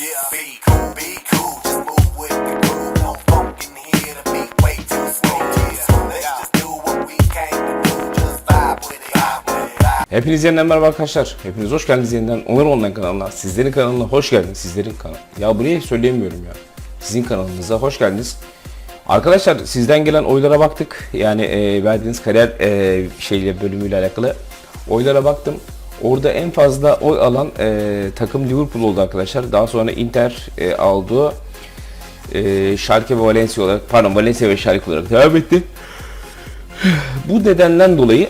Yeah. Hepiniz yeniden merhaba arkadaşlar. Hepiniz hoş geldiniz yeniden. Onur Online kanalına, sizlerin kanalına hoş geldiniz. Sizlerin kanal. Ya buraya söyleyemiyorum ya. Sizin kanalınıza hoş geldiniz. Arkadaşlar sizden gelen oylara baktık. Yani e, verdiğiniz kariyer e, şeyle bölümüyle alakalı oylara baktım. Orada en fazla oy alan e, takım Liverpool oldu arkadaşlar. Daha sonra Inter e, aldı. E, Schalke ve Valencia olarak, pardon Valencia ve Schalke olarak devam etti. Bu nedenden dolayı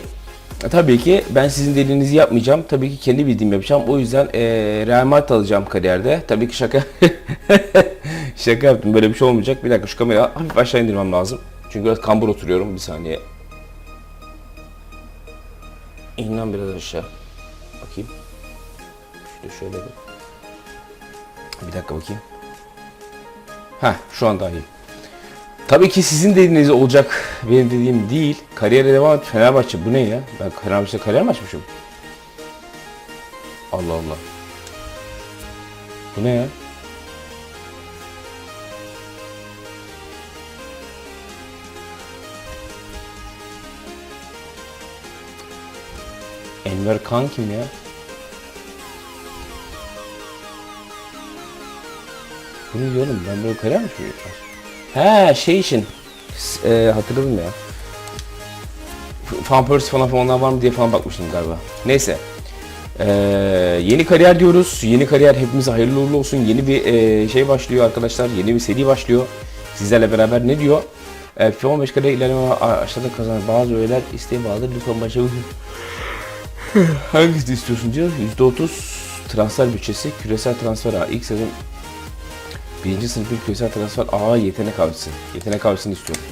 e, Tabii ki ben sizin dediğinizi yapmayacağım. Tabii ki kendi bildiğimi yapacağım. O yüzden eee Real Madrid alacağım kariyerde. Tabii ki şaka şaka yaptım. Böyle bir şey olmayacak. Bir dakika şu kamerayı hafif aşağı indirmem lazım. Çünkü biraz kambur oturuyorum. Bir saniye. İn lan biraz aşağı. Bakayım. Şöyle şöyle bir. Bir dakika bakayım. Heh şu an daha iyi. Tabii ki sizin dediğiniz olacak benim dediğim değil. Kariyere devam et Fenerbahçe bu ne ya? Ben Fenerbahçe'de kariyer mi açmışım? Allah Allah. Bu ne ya? Enver Kan kim ya? Bu ne ben böyle kariyer mi açmışım? He şey için e, hatırladım ya. Fan Persie falan falan var mı diye falan bakmıştım galiba. Neyse. Ee, yeni kariyer diyoruz. Yeni kariyer hepimize hayırlı uğurlu olsun. Yeni bir e, şey başlıyor arkadaşlar. Yeni bir seri başlıyor. Sizlerle beraber ne diyor? E, FIFA 15 kariyer ilerleme aşağıda kazanan bazı öğeler isteğe bağlı. Lütfen başlayalım. Hangisini istiyorsun diyor. %30 transfer bütçesi küresel transfer ağı. İlk sezon Birinci sınıf bir küresel transfer A yetenek avcısı. Yetenek avcısını istiyorum.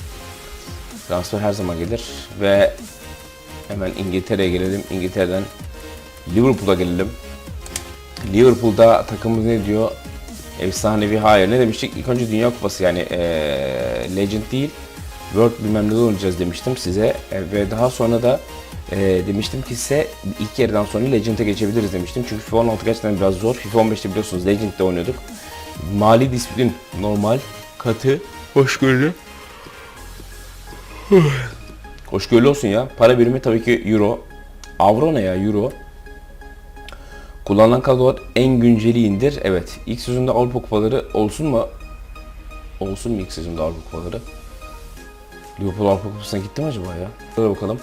Transfer her zaman gelir ve hemen İngiltere'ye gelelim. İngiltere'den Liverpool'a gelelim. Liverpool'da takımımız ne diyor? Efsanevi hayır. Ne demiştik? İlk önce Dünya Kupası yani eee Legend değil. World bilmem ne oynayacağız demiştim size. E, ve daha sonra da e, demiştim ki size ilk yarıdan sonra Legend'e geçebiliriz demiştim. Çünkü FIFA 16 gerçekten biraz zor. FIFA 15'te biliyorsunuz Legend'de oynuyorduk. Mali disiplin normal, katı, hoşgörülü. Hoşgörülü olsun ya. Para birimi tabii ki euro. Avro ne ya euro? Kullanılan kadrolar en günceli indir. Evet. İlk sezonda Avrupa Kupaları olsun mu? Olsun mu ilk sezonda Avrupa Kupaları? Liverpool Avrupa Kupası'na gitti mi acaba ya? Hadi bakalım.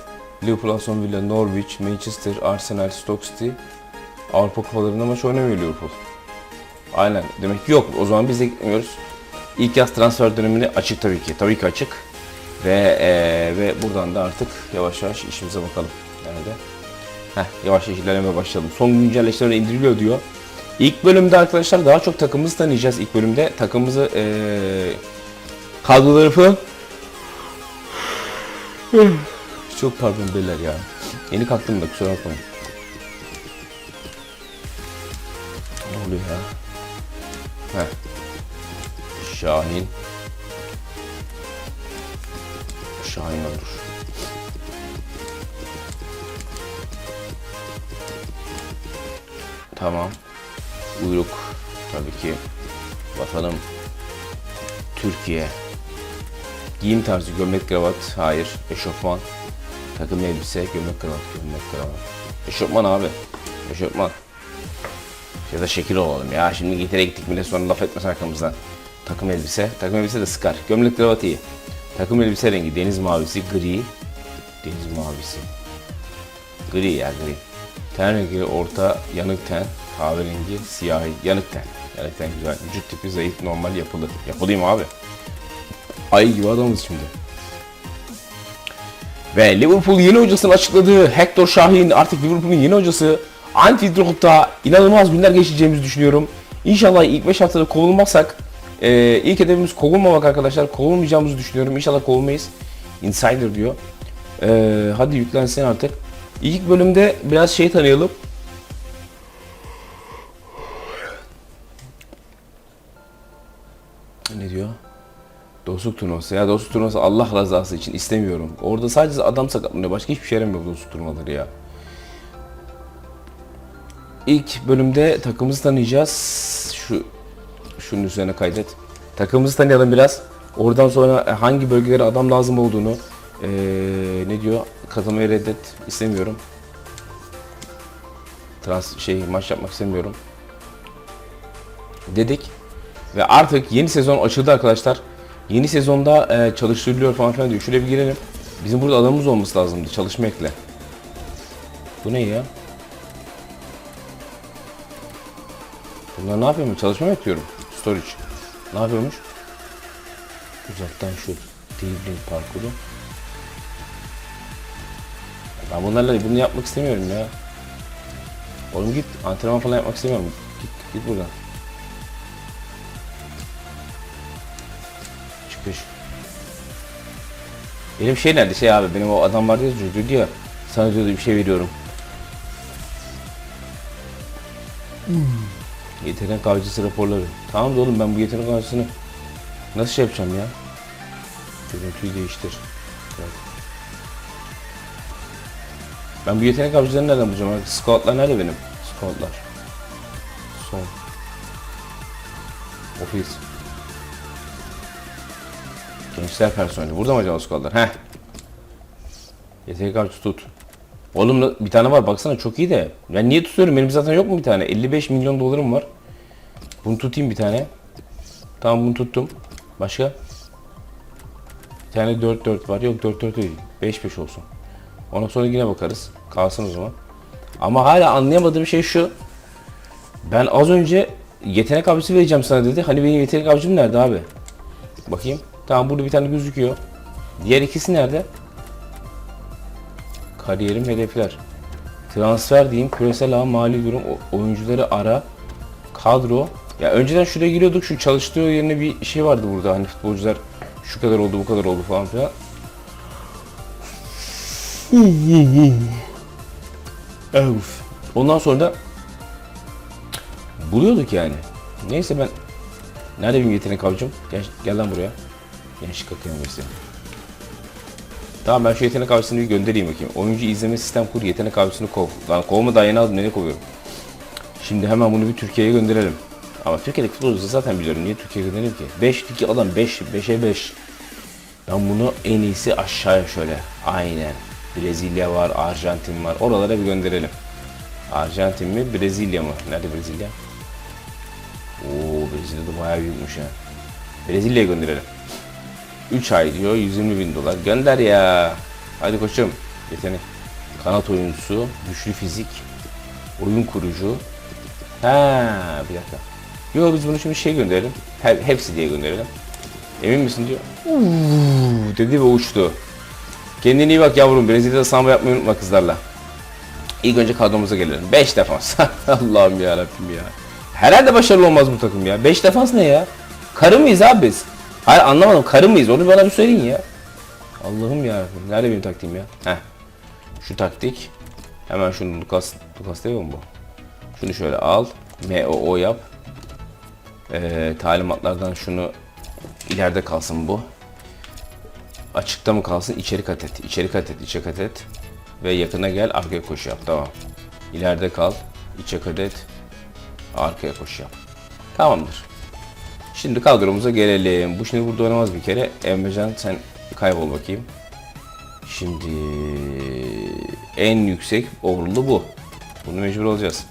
Liverpool, Aston Villa, Norwich, Manchester, Arsenal, Stoke City Avrupa Kupalarında maç oynamıyor Liverpool. Aynen. Demek ki yok. O zaman biz de gitmiyoruz. İlk yaz transfer dönemini açık tabii ki. Tabii ki açık. Ve eee, ve buradan da artık yavaş yavaş işimize bakalım. Nerede? Heh, yavaş yavaş ilerlemeye başlayalım. Son güncelleşmeler indiriliyor diyor. İlk bölümde arkadaşlar daha çok takımımızı tanıyacağız. İlk bölümde takımımızı eee kadroları falan çok pardon beyler ya. Yeni kalktım da kusura bakmayın. Ne oluyor ya? Heh. Şahin. Şahin olur. Tamam. Uyruk. Tabii ki. Vatanım. Türkiye. Giyim tarzı gömlek kravat. Hayır. Eşofman. Takım elbise. Gömlek kravat. Gömlek kravat. Eşofman abi. Eşofman. Ya da şekil olalım ya. Şimdi İngiltere'ye gittik bile sonra laf etmez arkamızdan. Takım elbise. Takım elbise de sıkar. Gömlek kravat iyi. Takım elbise rengi. Deniz mavisi. Gri. Deniz mavisi. Gri ya gri. Ten rengi orta yanık ten. Kahverengi siyahi yanık ten. Yanık ten güzel. Vücut tipi zayıf normal yapılı. Yapılıyım abi. Ay gibi adamız şimdi. Ve Liverpool yeni hocasını açıkladı. Hector Şahin artık Liverpool'un yeni hocası. Road'da inanılmaz günler geçeceğimizi düşünüyorum. İnşallah ilk 5 haftada kovulmazsak e, ilk hedefimiz kovulmamak arkadaşlar. Kovulmayacağımızı düşünüyorum. İnşallah kovulmayız. Insider diyor. E, hadi yüklensin artık. İlk bölümde biraz şey tanıyalım. Ne diyor? Dostluk turnuvası. Ya dostluk turnuvası Allah rızası için istemiyorum. Orada sadece adam sakatlanıyor. Başka hiçbir şey yaramıyor dostluk turnuvaları ya. İlk bölümde takımımızı tanıyacağız. Şu şunun üzerine kaydet. Takımımızı tanıyalım biraz. Oradan sonra e, hangi bölgelere adam lazım olduğunu ee, ne diyor? Katılmayı reddet istemiyorum. Trans şey maç yapmak istemiyorum. Dedik ve artık yeni sezon açıldı arkadaşlar. Yeni sezonda e, çalıştırılıyor falan filan diyor. Şuraya bir girelim. Bizim burada adamımız olması lazımdı çalışma ekle. Bu ne ya? Bunlar ne yapıyor mu? Çalışma mı yapıyorum? Storage. Ne yapıyormuş? Uzaktan şu dribbling parkuru. Ben bunlarla bunu yapmak istemiyorum ya. Oğlum git antrenman falan yapmak istemiyorum. Git, git buradan. Çıkış. Benim şey nerede şey abi benim o adam vardı ya diyor sana diyordu bir şey veriyorum. Yetenek avcısı raporları. Tamam da oğlum ben bu yetenek avcısını nasıl şey yapacağım ya? Görüntüyü değiştir. Evet. Ben bu yetenek avcılarını nereden bulacağım? Scoutlar nerede benim? Scoutlar. Son. Ofis. Gençler personeli. Burada mı acaba squadlar? Heh. Avcısı tut. Oğlum bir tane var baksana çok iyi de. Ben niye tutuyorum? Benim zaten yok mu bir tane? 55 milyon dolarım var. Bunu tutayım bir tane. Tamam bunu tuttum. Başka? Bir tane 4-4 var. Yok 4-4 değil. 5-5 olsun. Ondan sonra yine bakarız. Kalsın o zaman. Ama hala anlayamadığım şey şu. Ben az önce yetenek avcısı vereceğim sana dedi. Hani benim yetenek avcım nerede abi? Bakayım. Tamam burada bir tane gözüküyor. Diğer ikisi nerede? Kariyerim hedefler. Transfer diyeyim. Küresel ağ mali durum. Oyuncuları ara. Kadro. Ya önceden şuraya giriyorduk. Şu çalıştığı yerine bir şey vardı burada. Hani futbolcular şu kadar oldu bu kadar oldu falan filan. Öf. Ondan sonra da buluyorduk yani. Neyse ben Nerede benim yetenek avcım? Gel, gel lan buraya. Gençlik akademisi. Tamam ben şu yetenek avcısını bir göndereyim bakayım. Oyuncu izleme sistem kur, yetenek avcısını kov. Lan kovma daha yeni aldım, nereye kovuyorum? Şimdi hemen bunu bir Türkiye'ye gönderelim. Ama Türkiye'deki futbolcuları zaten biliyorum. Niye Türkiye'ye göndereyim ki? 5 2 adam 5, 5'e 5. Ben bunu en iyisi aşağıya şöyle. Aynen. Brezilya var, Arjantin var. Oralara bir gönderelim. Arjantin mi, Brezilya mı? Nerede Brezilya? Oo Brezilya'da bayağı büyükmüş ha. Brezilya'ya gönderelim. 3 ay diyor 120 bin dolar. Gönder ya. Hadi koçum. Yetenek. Kanat oyuncusu, güçlü fizik, oyun kurucu. Ha bir dakika. Yo biz bunu şimdi şey gönderelim. He- hepsi diye gönderelim. Emin misin diyor. Uuu dedi ve uçtu. Kendine iyi bak yavrum. Brezilya'da samba yapmayı unutma kızlarla. İlk önce kadromuza gelelim. 5 defans. Allah'ım ya Rabbim ya. Herhalde başarılı olmaz bu takım ya. 5 defans ne ya? Karı mıyız abi biz? Hayır anlamadım. Karı mıyız? Onu bana bir söyleyin ya. Allah'ım ya. Nerede benim taktiğim ya? Heh. Şu taktik. Hemen şunu Lucas, Lucas değil mi bu? Şunu şöyle al. MOO yap. Ee, talimatlardan şunu ileride kalsın bu. Açıkta mı kalsın? İçeri kat et. İçeri kat et. içe kat et. Ve yakına gel. Arkaya koşu yap. Tamam. İleride kal. içe kat et. Arkaya koşu yap. Tamamdır. Şimdi kadromuza gelelim. Bu şimdi burada oynamaz bir kere. Emrecan sen kaybol bakayım. Şimdi en yüksek overall'u bu. Bunu mecbur olacağız.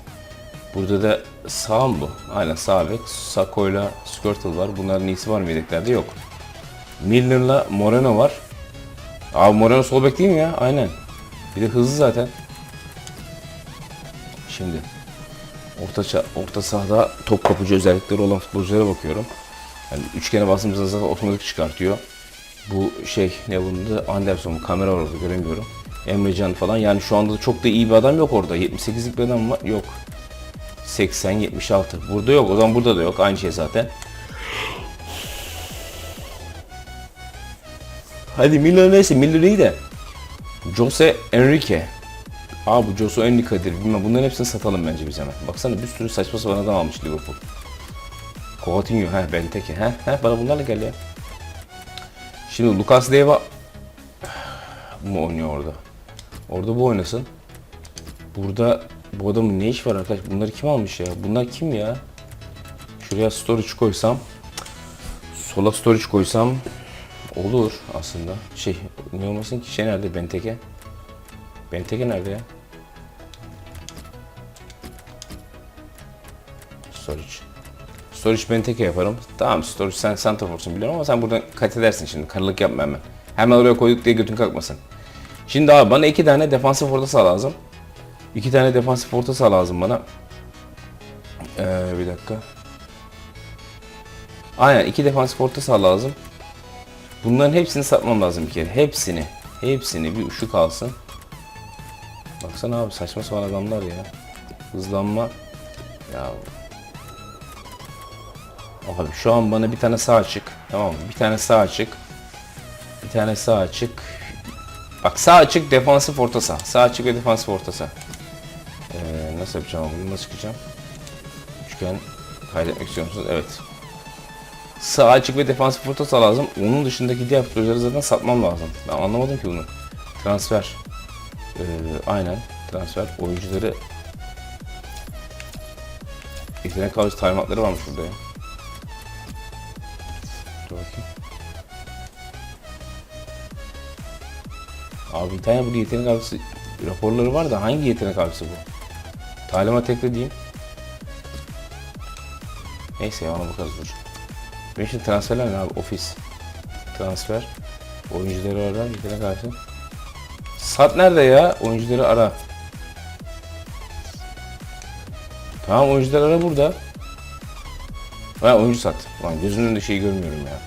Burada da sağ mı bu? Aynen sağ bek. Sako'yla Squirtle var. Bunların iyisi var mı yedeklerde? Yok. Milner'la Moreno var. Abi Moreno sol bek değil mi ya? Aynen. Bir de hızlı zaten. Şimdi orta orta sahada top kapıcı özellikleri olan futbolculara bakıyorum. Yani üçgene bastığımızda zaten otomatik çıkartıyor. Bu şey ne bunun da Anderson kamera var orada göremiyorum. Emrecan falan yani şu anda çok da iyi bir adam yok orada. 78'lik bir adam var. Yok. 80 76. Burada yok. O zaman burada da yok. Aynı şey zaten. Hadi Miller neyse Miller iyi de. Jose Enrique. Aa bu Jose Enrique'dir bilmem. Bunların hepsini satalım bence biz hemen. Baksana bir sürü saçma sapan adam almış Liverpool. Coutinho, he Benteke, he, he bana bunlarla gel ya. Şimdi Lucas Leiva mu oynuyor orada? Orada bu oynasın. Burada bu adamın ne iş var arkadaş? Bunları kim almış ya? Bunlar kim ya? Şuraya storage koysam. Sola storage koysam olur aslında. Şey ne olmasın ki şey nerede Benteke? Benteke nerede ya? Storage. Storage Benteke yaparım. Tamam storage sen Santa Force'un biliyorum ama sen buradan kat edersin şimdi. Karılık yapma hemen. Hemen oraya koyduk diye götün kalkmasın. Şimdi abi bana iki tane defansif orta saha lazım. İki tane defansif orta saha lazım bana. Ee, bir dakika. Aynen iki defansif orta saha lazım. Bunların hepsini satmam lazım bir kere. Hepsini. Hepsini bir şu kalsın. Baksana abi saçma sapan adamlar ya. Hızlanma. Ya. Abi şu an bana bir tane sağ açık. Tamam? Bir tane sağ açık. Bir tane sağ açık. Bak sağ açık defansif orta saha. Sağ açık ve defansif orta saha. Ee, nasıl yapacağım bunu? Nasıl çıkacağım? Üçgen kaydetmek istiyor musunuz? Evet. Sağ açık ve defansif orta saha lazım. Onun dışındaki diğer futbolcuları zaten satmam lazım. Ben anlamadım ki bunu. Transfer. Ee, aynen. Transfer oyuncuları yetenek avcı talimatları varmış burada ya. Dur bakayım. Abi bir tane bu yetenek avcısı raporları var da hangi yetenek avcısı bu? Talimat ekle diyeyim. Neyse ya ona bakarız dur. Benim şimdi transferler ne abi? Ofis. Transfer. Oyuncuları ara. Yetenek avcısı. Sat nerede ya? Oyuncuları ara. Tamam oyuncular ara burada. Ha oyuncu sat. Lan gözümün önünde şeyi görmüyorum ya.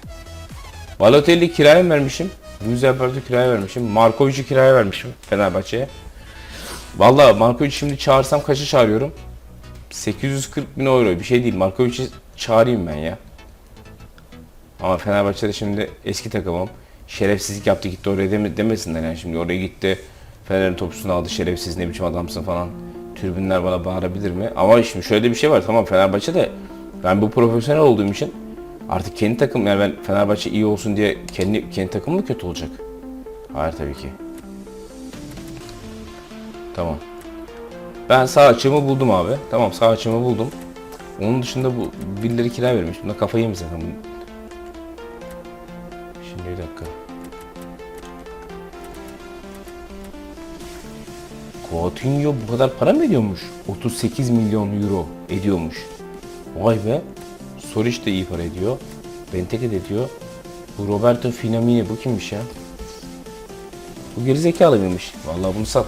Balotelli kiraya vermişim? Luis Alberto kiraya vermişim. Markovic'i kiraya vermişim Fenerbahçe'ye. Vallahi Markovic'i şimdi çağırsam kaça çağırıyorum? 840 bin euro bir şey değil. Markovic'i çağırayım ben ya. Ama Fenerbahçe'de şimdi eski takımım. Şerefsizlik yaptı gitti oraya deme, demesinler yani şimdi oraya gitti. Fener'in topçusunu aldı şerefsiz ne biçim adamsın falan. Tribünler bana bağırabilir mi? Ama şimdi şöyle bir şey var tamam Fenerbahçe'de ben bu profesyonel olduğum için artık kendi takım yani ben Fenerbahçe iyi olsun diye kendi kendi takım mı kötü olacak? Hayır tabii ki. Tamam. Ben sağ açığımı buldum abi. Tamam sağ açığımı buldum. Onun dışında bu birileri kira vermiş. Buna kafayı yemiş zaten. Şimdi bir dakika. Coutinho bu kadar para mı ediyormuş? 38 milyon euro ediyormuş. Vay be. Soric de iyi para ediyor. Benteke de ediyor. Bu Roberto Firmino bu kimmiş ya? Bu gerizekalı mıymış? Vallahi bunu sat.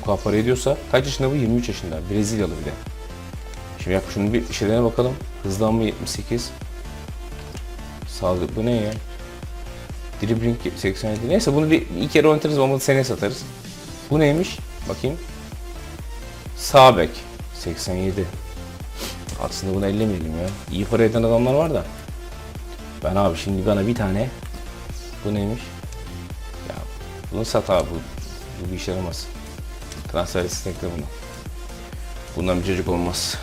Bu kadar para ediyorsa kaç yaşında bu? 23 yaşında. Brezilyalı bir de. Şimdi yap şunu bir şeylerine bakalım. Hızlanma 78. Sağlık bu ne ya? Dribbling 87. Neyse bunu bir iki kere oynatırız olmadı seneye satarız. Bu neymiş? Bakayım. Sağ bek 87. Aslında bunu ellemeyelim ya. İyi para eden adamlar var da. Ben abi şimdi bana bir tane bu neymiş? Ya bunu sat abi bu, bu bir işe yaramaz. Transfer istekle bunu. Bundan bir çocuk olmaz.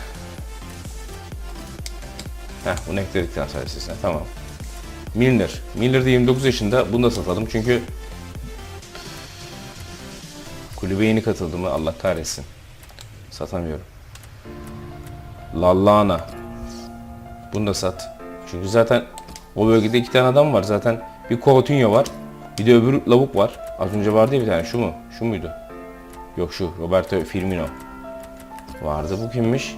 Heh bunu ekledik transfer listesine tamam. Milner. Milner de 29 yaşında. Bunu da satalım çünkü kulübe yeni katıldı mı Allah kahretsin. Satamıyorum. Lallana. Bunu da sat. Çünkü zaten o bölgede iki tane adam var. Zaten bir Coutinho var. Bir de öbür lavuk var. Az önce vardı ya bir tane. Şu mu? Şu muydu? Yok şu. Roberto Firmino. Vardı. Bu kimmiş?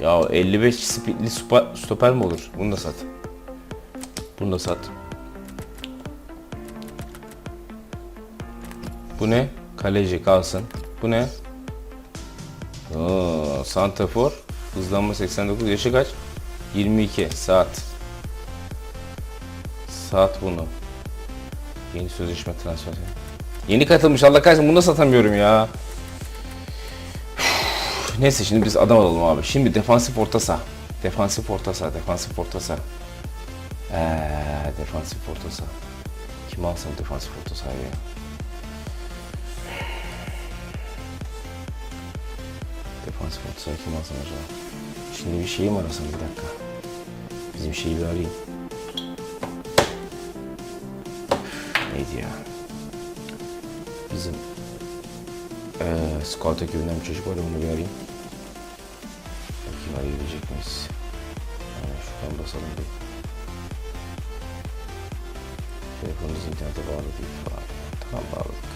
Ya 55 speedli stoper, mi olur? Bunu da sat. Bunu da sat. Bu ne? Kaleci kalsın. Bu ne? Oo, Santafor. Hızlanma 89. Yaşı kaç? 22. Saat. Saat bunu. Yeni sözleşme transferi. Yeni katılmış Allah kahretsin bunu da satamıyorum ya. Üf, Neyse şimdi biz adam alalım abi. Şimdi defansif orta saha. Defansif orta saha, defansif orta saha. Eee defansif orta saha. Kim alsam defansif orta sahayı ya? Orta saha kim acaba? Şimdi bir şeyim arasın bir dakika. Bizim şeyi bir arayayım. Neydi ya? Bizim eee scout ekibinden bir çocuk var onu bir arayayım. Bakayım arayabilecek miyiz? Yani Bakalım basalım bir. Telefonunuz internete bağlı değil falan. Tamam bağladık.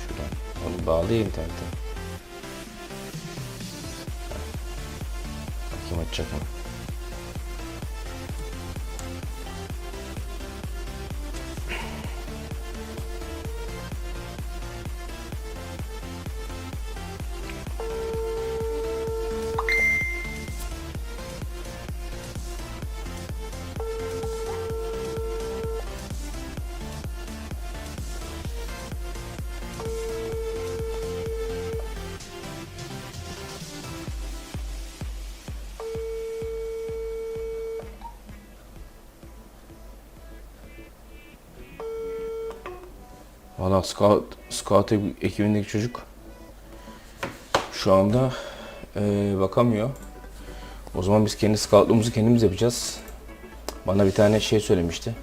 Şuradan. Onu bağlayayım internete. Bakayım açacak mı? Valla Scout, Scout ekibindeki çocuk şu anda eee, bakamıyor. O zaman biz kendi scoutluğumuzu kendimiz yapacağız. Bana bir tane şey söylemişti.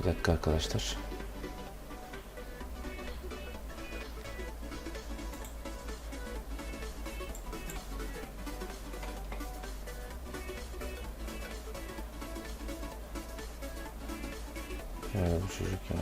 Bir dakika arkadaşlar. Yani bu çocuk ya.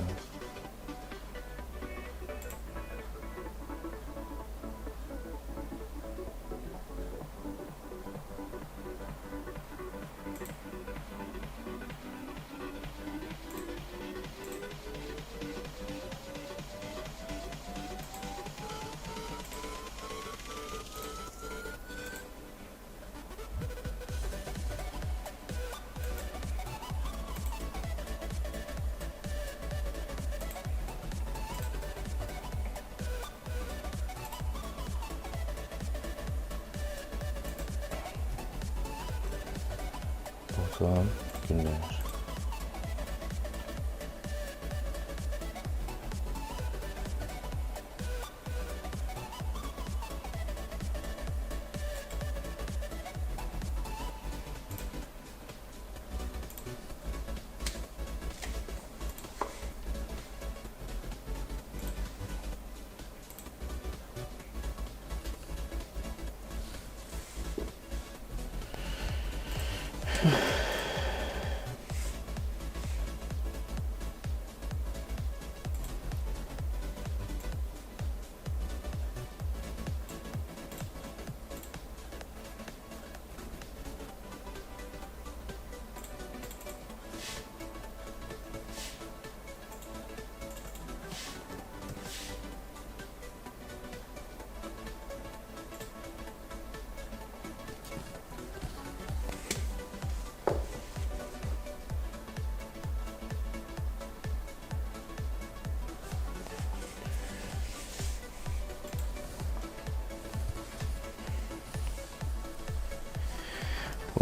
Bakalım günler.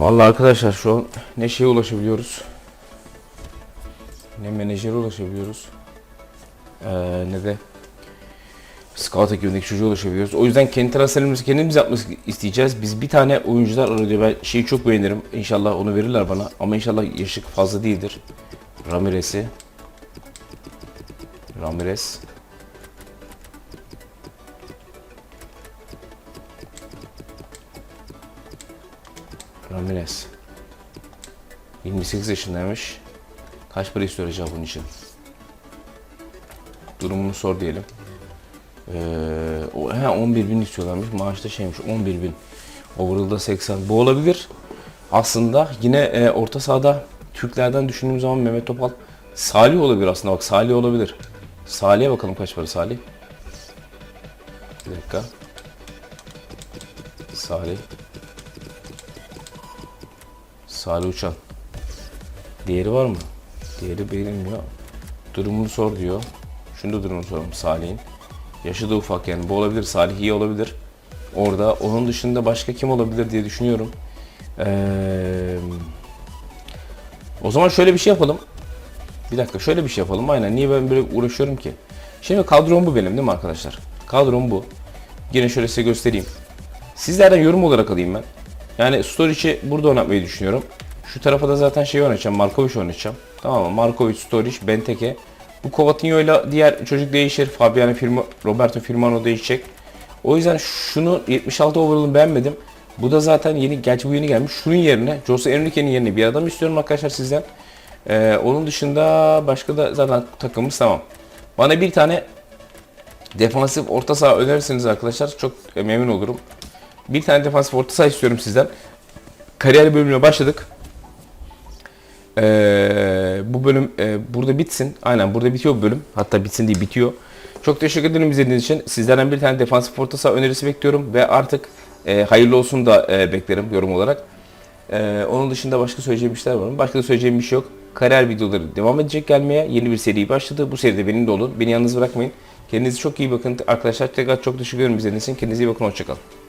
Vallahi arkadaşlar şu an ne şeye ulaşabiliyoruz. Ne menajere ulaşabiliyoruz. Ee, ne de Scout ekibindeki çocuğa ulaşabiliyoruz. O yüzden kendi transferimizi kendimiz yapmak isteyeceğiz. Biz bir tane oyuncular arıyor. Ben şeyi çok beğenirim. İnşallah onu verirler bana. Ama inşallah yaşı fazla değildir. Ramirez'i. Ramirez. Ramirez. 28 yaşındaymış. Kaç para istiyor acaba bunun için? Durumunu sor diyelim. Ee, he, 11 bin istiyorlarmış. Maaş da şeymiş 11 bin. Overall'da 80. Bu olabilir. Aslında yine e, orta sahada Türklerden düşündüğüm zaman Mehmet Topal Salih olabilir aslında bak Salih olabilir. Salih'e bakalım kaç para Salih. Bir dakika. Salih. Salih Uçan. Diğeri var mı? Diğeri beğenilmiyor. Durumunu sor diyor. Şunu da durumunu soralım Salih'in. Yaşı da ufak yani bu olabilir. Salih iyi olabilir. Orada onun dışında başka kim olabilir diye düşünüyorum. Ee, o zaman şöyle bir şey yapalım. Bir dakika şöyle bir şey yapalım. Aynen niye ben böyle uğraşıyorum ki? Şimdi kadrom bu benim değil mi arkadaşlar? Kadrom bu. Yine şöyle size göstereyim. Sizlerden yorum olarak alayım ben. Yani Storage'i burada oynatmayı düşünüyorum. Şu tarafa da zaten şey oynatacağım. Markovic oynatacağım. Tamam mı? Markovic, Storic, Benteke. Bu Coutinho ile diğer çocuk değişir. Fabiano Firma, Roberto Firmino değişecek. O yüzden şunu 76 overall'ını beğenmedim. Bu da zaten yeni, gerçi bu yeni gelmiş. Şunun yerine, Jose Enrique'nin yerine bir adam istiyorum arkadaşlar sizden. Ee, onun dışında başka da zaten takımımız tamam. Bana bir tane defansif orta saha önerirseniz arkadaşlar çok memnun olurum. Bir tane defansif orta saha istiyorum sizden. Kariyer bölümüne başladık. Ee, bu bölüm e, burada bitsin. Aynen burada bitiyor bu bölüm. Hatta bitsin değil bitiyor. Çok teşekkür ederim izlediğiniz için. Sizlerden bir tane defansif orta saha önerisi bekliyorum ve artık e, hayırlı olsun da e, beklerim yorum olarak. E, onun dışında başka söyleyeceğim işler var mı? Başka da söyleyeceğim bir şey yok. Kariyer videoları devam edecek gelmeye. Yeni bir seri başladı. Bu seride benim de olun. Beni yalnız bırakmayın. Kendinize çok iyi bakın. Arkadaşlar tekrar çok teşekkür ederim izlediğiniz için. Kendinize iyi bakın. Hoşçakalın.